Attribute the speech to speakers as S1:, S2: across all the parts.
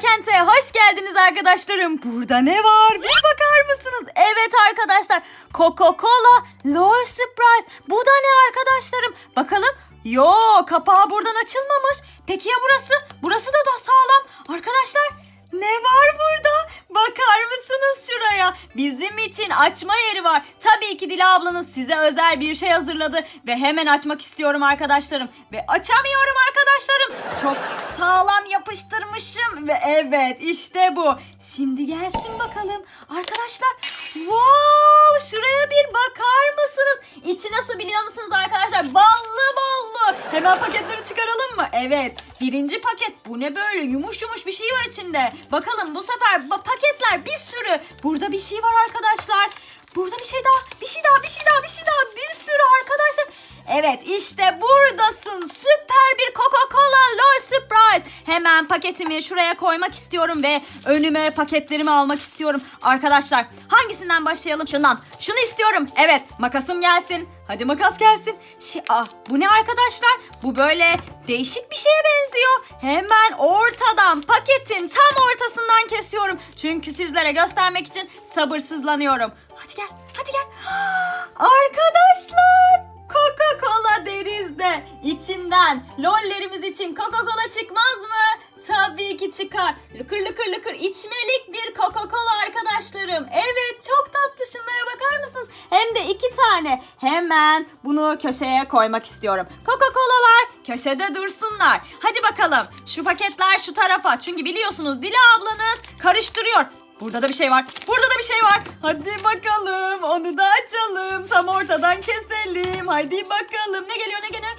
S1: Kente hoş geldiniz arkadaşlarım. Burada ne var? Bir bakar mısınız? Evet arkadaşlar. Coca-Cola Lol Surprise. Bu da ne arkadaşlarım? Bakalım. Yo kapağı buradan açılmamış. Peki ya burası? Burası da da sağlam. Arkadaşlar ne var burada? Bakar mısınız şuraya? Bizim için açma yeri var. Tabii ki Dila ablanız size özel bir şey hazırladı ve hemen açmak istiyorum arkadaşlarım. Ve açamıyorum arkadaşlarım. Çok sağlam yapıştırmışım ve evet işte bu. Şimdi gelsin bakalım. Arkadaşlar wow şuraya bir bakar mısınız? İçi nasıl biliyor musunuz arkadaşlar? Ballı ballı. Hemen paketleri çıkaralım mı? Evet. Birinci paket. Bu ne böyle? Yumuş yumuş bir şey var içinde. Bakalım bu sefer paketler bir sürü. Burada bir şey var arkadaşlar. Burada bir şey daha, bir şey daha, bir şey daha, bir şey daha. Bir sürü arkadaşlar. Evet işte buradasın. Süper bir Coca-Cola Lol Surprise. Hemen paketimi şuraya koymak istiyorum ve önüme paketlerimi almak istiyorum. Arkadaşlar hangisinden başlayalım? Şundan. Şunu istiyorum. Evet makasım gelsin. Hadi makas gelsin. Şi ah, bu ne arkadaşlar? Bu böyle değişik bir şeye benziyor. Hemen ortadan paketin tam ortasından kesiyorum. Çünkü sizlere göstermek için sabırsızlanıyorum. Hadi gel, hadi gel. Arkadaşlar Coca-Cola deriz de içinden lollerimiz için Coca-Cola çıkmaz mı? Tabii ki çıkar. Lıkır lıkır lıkır içmelik bir Coca-Cola arkadaşlarım. Evet çok tatlı şunlara bakar mısınız? Hem de iki tane. Hemen bunu köşeye koymak istiyorum. Coca-Cola'lar köşede dursunlar. Hadi bakalım şu paketler şu tarafa. Çünkü biliyorsunuz Dila ablanız karıştırıyor. Burada da bir şey var. Burada da bir şey var. Hadi bakalım. Onu da açalım. Tam ortadan keselim. Hadi bakalım. Ne geliyor ne geliyor?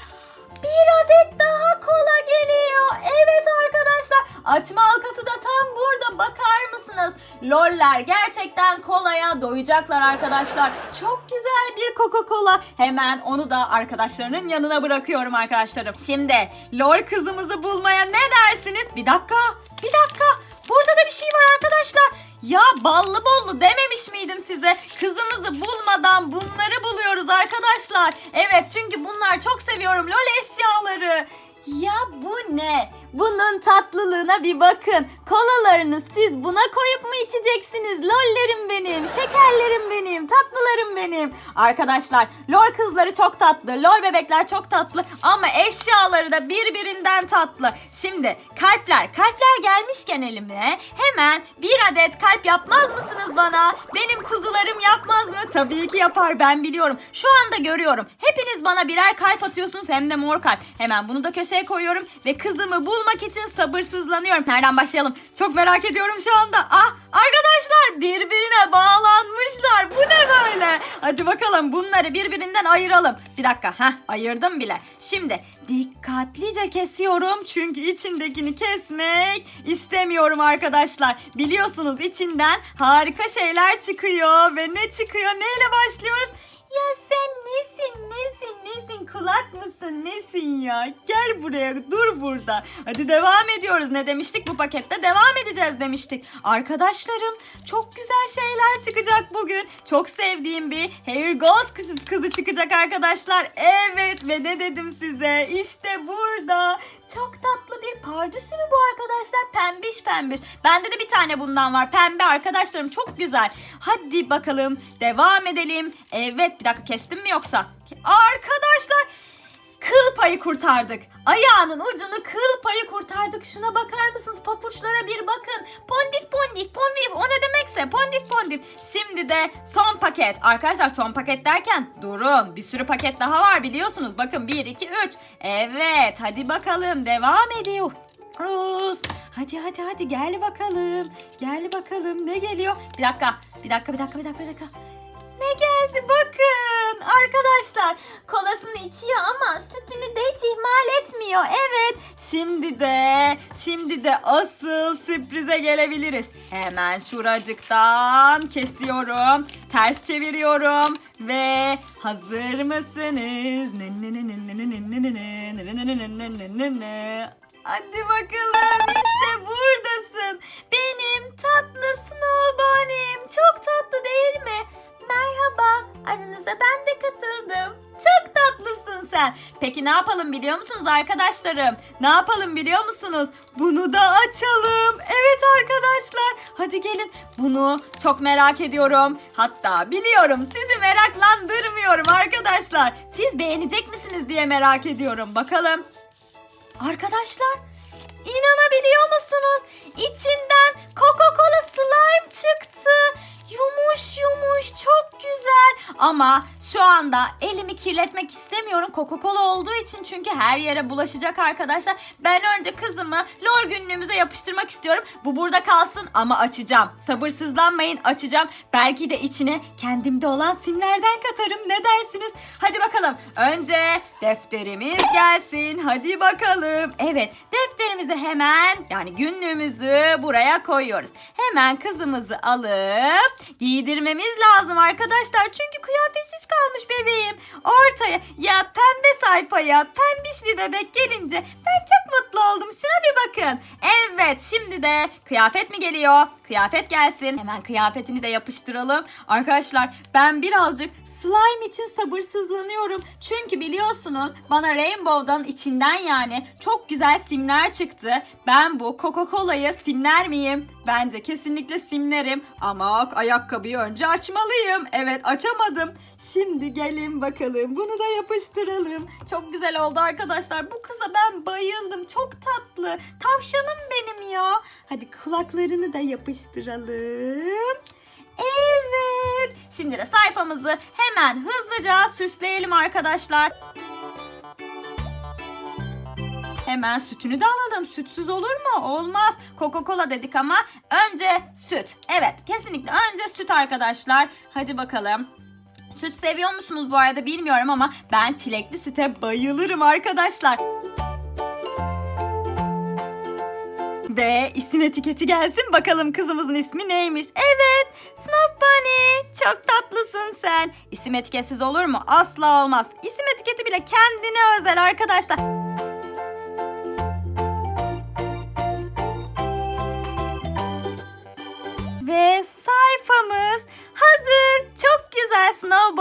S1: Bir adet daha kola geliyor. Evet arkadaşlar. Açma halkası da tam burada. Bakar mısınız? Loller gerçekten kolaya doyacaklar arkadaşlar. Çok güzel bir Coca-Cola. Hemen onu da arkadaşlarının yanına bırakıyorum arkadaşlarım. Şimdi lol kızımızı bulmaya ne dersiniz? Bir dakika. Bir dakika. Burada da bir şey var arkadaşlar. Ya ballı bollu dememiş miydim size? Kızımızı bulmadan bunları buluyoruz arkadaşlar. Evet çünkü bunlar çok seviyorum lol eşyaları. Ya bu ne? Bunun tatlılığına bir bakın. Kolalarını siz buna koyup mu içeceksiniz? Lollerim benim, şekerlerim benim, tatlılarım benim. Arkadaşlar lol kızları çok tatlı, lol bebekler çok tatlı ama eşyaları da birbirinden tatlı. Şimdi kalpler, kalpler gelmişken elime hemen bir adet kalp yapmaz mısınız bana? Benim kuzularım mı? Tabii ki yapar ben biliyorum. Şu anda görüyorum. Hepiniz bana birer kalp atıyorsunuz hem de mor kalp. Hemen bunu da köşeye koyuyorum ve kızımı bulmak için sabırsızlanıyorum. Nereden başlayalım? Çok merak ediyorum şu anda. Ah arkadaşlar birbirine bağlanmışlar. Bu ne böyle? Hadi bakalım bunları birbirinden ayıralım. Bir dakika. Heh ayırdım bile. Şimdi dikkatlice kesiyorum. Çünkü içindekini kesmek istemiyorum arkadaşlar. Biliyorsunuz içinden harika şeyler çıkıyor. Ve ne çıkıyor? Neyle başlıyoruz? Ya sen nesin nesin nesin kulak mısın nesin ya? Gel buraya dur burada. Hadi devam ediyoruz. Ne demiştik bu pakette? Devam edeceğiz demiştik. Arkadaşlarım çok güzel şeyler çıkacak bugün. Çok sevdiğim bir Hair Goals kızı, kızı çıkacak arkadaşlar. Evet ve ne dedim size? İşte burada. Çok tatlı bir pardüsü mü bu arkadaşlar? Pembiş pembiş. Bende de bir tane bundan var. Pembe arkadaşlarım çok güzel. Hadi bakalım devam edelim. Evet bir dakika kestim mi yoksa? Arkadaşlar kıl payı kurtardık. Ayağının ucunu kıl payı kurtardık. Şuna bakar mısınız? Papuçlara bir bakın. Pondif pondif pondif o ne demekse pondif pondif. Şimdi de son paket. Arkadaşlar son paket derken durun. Bir sürü paket daha var biliyorsunuz. Bakın 1, 2, 3. Evet hadi bakalım devam ediyor. Rus. Hadi hadi hadi gel bakalım. Gel bakalım ne geliyor? Bir dakika. Bir dakika bir dakika bir dakika bir dakika. Ne geldi bakın arkadaşlar kolasını içiyor ama sütünü de hiç ihmal etmiyor evet şimdi de şimdi de asıl sürprize gelebiliriz hemen şuracıktan kesiyorum ters çeviriyorum ve hazır mısınız Hadi bakalım aranıza ben de katıldım. Çok tatlısın sen. Peki ne yapalım biliyor musunuz arkadaşlarım? Ne yapalım biliyor musunuz? Bunu da açalım. Evet Hadi gelin. Bunu çok merak ediyorum. Hatta biliyorum sizi meraklandırmıyorum arkadaşlar. Siz beğenecek misiniz diye merak ediyorum. Bakalım. Arkadaşlar inanabiliyor musunuz? İçinden Coca-Cola slime çıktı. Yumuş yumuş çok güzel. Ama şu anda elimi kirletmek istemiyorum Coca-Cola olduğu için çünkü her yere bulaşacak arkadaşlar. Ben önce kızımı LOL günlüğümüze yapıştırmak istiyorum. Bu burada kalsın ama açacağım. Sabırsızlanmayın açacağım. Belki de içine kendimde olan simlerden katarım. Ne dersiniz? Hadi bakalım. Önce defterimiz gelsin. Hadi bakalım. Evet defterimizi hemen yani günlüğümüzü buraya koyuyoruz. Hemen kızımızı alıp giydirmemiz lazım arkadaşlar. Çünkü kıyafetsiz kalmış bebeğim. Ortaya ya pembe sayfaya pembiş bir bebek gelince ben çok mutlu oldum. Şuna bir bakın. Evet şimdi de kıyafet mi geliyor? Kıyafet gelsin. Hemen kıyafetini de yapıştıralım. Arkadaşlar ben birazcık Slime için sabırsızlanıyorum. Çünkü biliyorsunuz bana Rainbow'dan içinden yani çok güzel simler çıktı. Ben bu Coca-Cola'yı simler miyim? Bence kesinlikle simlerim. Ama ayakkabıyı önce açmalıyım. Evet açamadım. Şimdi gelin bakalım. Bunu da yapıştıralım. Çok güzel oldu arkadaşlar. Bu kıza ben bayıldım. Çok tatlı. Tavşanım benim ya. Hadi kulaklarını da yapıştıralım. Evet. Şimdi de sayfamızı hemen hızlıca süsleyelim arkadaşlar. Hemen sütünü de alalım. Sütsüz olur mu? Olmaz. Coca-Cola dedik ama önce süt. Evet, kesinlikle önce süt arkadaşlar. Hadi bakalım. Süt seviyor musunuz bu arada bilmiyorum ama ben çilekli süte bayılırım arkadaşlar. Ve isim etiketi gelsin bakalım kızımızın ismi neymiş? Evet Snow Bunny çok tatlısın sen. İsim etiketsiz olur mu? Asla olmaz. İsim etiketi bile kendine özel arkadaşlar.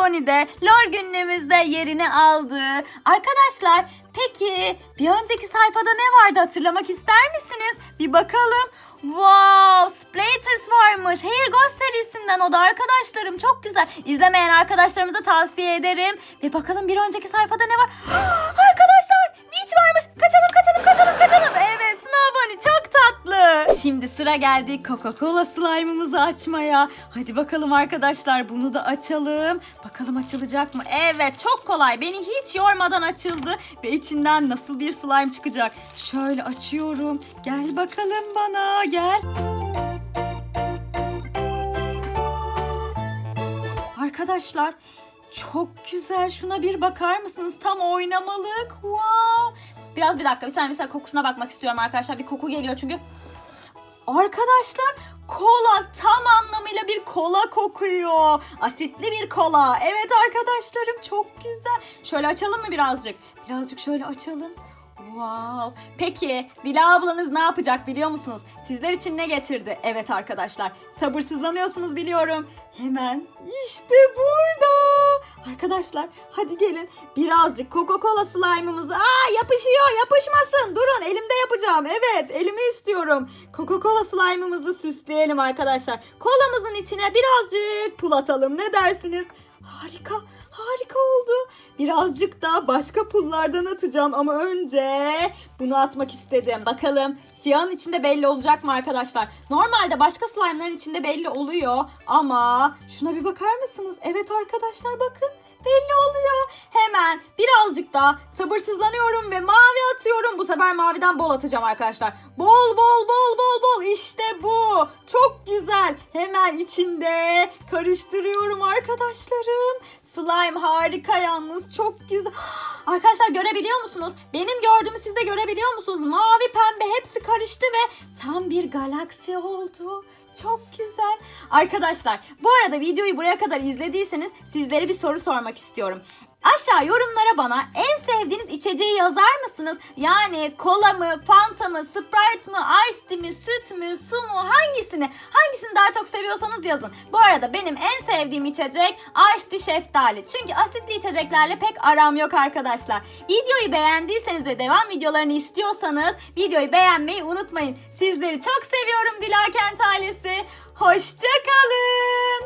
S1: Bunny'de LOL günlüğümüzde yerini aldı. Arkadaşlar peki bir önceki sayfada ne vardı hatırlamak ister misiniz? Bir bakalım. Wow, Splaters varmış. Hair Ghost serisinden o da arkadaşlarım. Çok güzel. İzlemeyen arkadaşlarımıza tavsiye ederim. Ve bakalım bir önceki sayfada ne var? arkadaşlar, Witch varmış. Kaçalım, kaçalım, kaçalım, kaçalım. Evet, Snow Bunny çok. Şimdi sıra geldi Coca-Cola slime'ımızı açmaya. Hadi bakalım arkadaşlar bunu da açalım. Bakalım açılacak mı? Evet, çok kolay. Beni hiç yormadan açıldı. Ve içinden nasıl bir slime çıkacak? Şöyle açıyorum. Gel bakalım bana, gel. Arkadaşlar çok güzel. Şuna bir bakar mısınız? Tam oynamalık. Wow. Biraz bir dakika bir saniye, saniye kokusuna bakmak istiyorum arkadaşlar. Bir koku geliyor çünkü. Arkadaşlar kola tam anlamıyla bir kola kokuyor. Asitli bir kola. Evet arkadaşlarım çok güzel. Şöyle açalım mı birazcık? Birazcık şöyle açalım. Wow. Peki Dila ablanız ne yapacak biliyor musunuz? Sizler için ne getirdi? Evet arkadaşlar sabırsızlanıyorsunuz biliyorum. Hemen işte burada. Arkadaşlar hadi gelin birazcık Coca-Cola slime'ımızı. Aa yapışıyor yapışmasın. Durun elimde yapacağım. Evet elimi istiyorum. Coca-Cola slime'ımızı süsleyelim arkadaşlar. Kolamızın içine birazcık pul atalım. Ne dersiniz? Harika, harika oldu. Birazcık da başka pullardan atacağım ama önce bunu atmak istedim. Bakalım siyahın içinde belli olacak mı arkadaşlar? Normalde başka slime'ların içinde belli oluyor ama şuna bir bakar mısınız? Evet arkadaşlar bakın belli oluyor. Hemen birazcık daha sabırsızlanıyorum ve mavi atıyorum. Bu sefer maviden bol atacağım arkadaşlar. Bol bol bol bol bol işte bu. Çok güzel. Hemen içinde karıştırıyorum arkadaşlarım. Slime harika yalnız çok güzel. Arkadaşlar görebiliyor musunuz? Benim gördüğümü siz de görebiliyor musunuz? Mavi pembe hepsi karıştı ve tam bir galaksi oldu. Çok güzel. Arkadaşlar bu arada videoyu buraya kadar izlediyseniz sizlere bir soru sormak istiyorum. Aşağı yorumlara bana en sevdiğiniz içeceği yazar mısınız? Yani kola mı, fanta mı, sprite mı, ice tea mi, süt mü, su mu hangisini? Hangisini daha çok seviyorsanız yazın. Bu arada benim en sevdiğim içecek ice tea şeftali. Çünkü asitli içeceklerle pek aram yok arkadaşlar. Videoyu beğendiyseniz ve devam videolarını istiyorsanız videoyu beğenmeyi unutmayın. Sizleri çok seviyorum Dilakent ailesi. Hoşça kalın.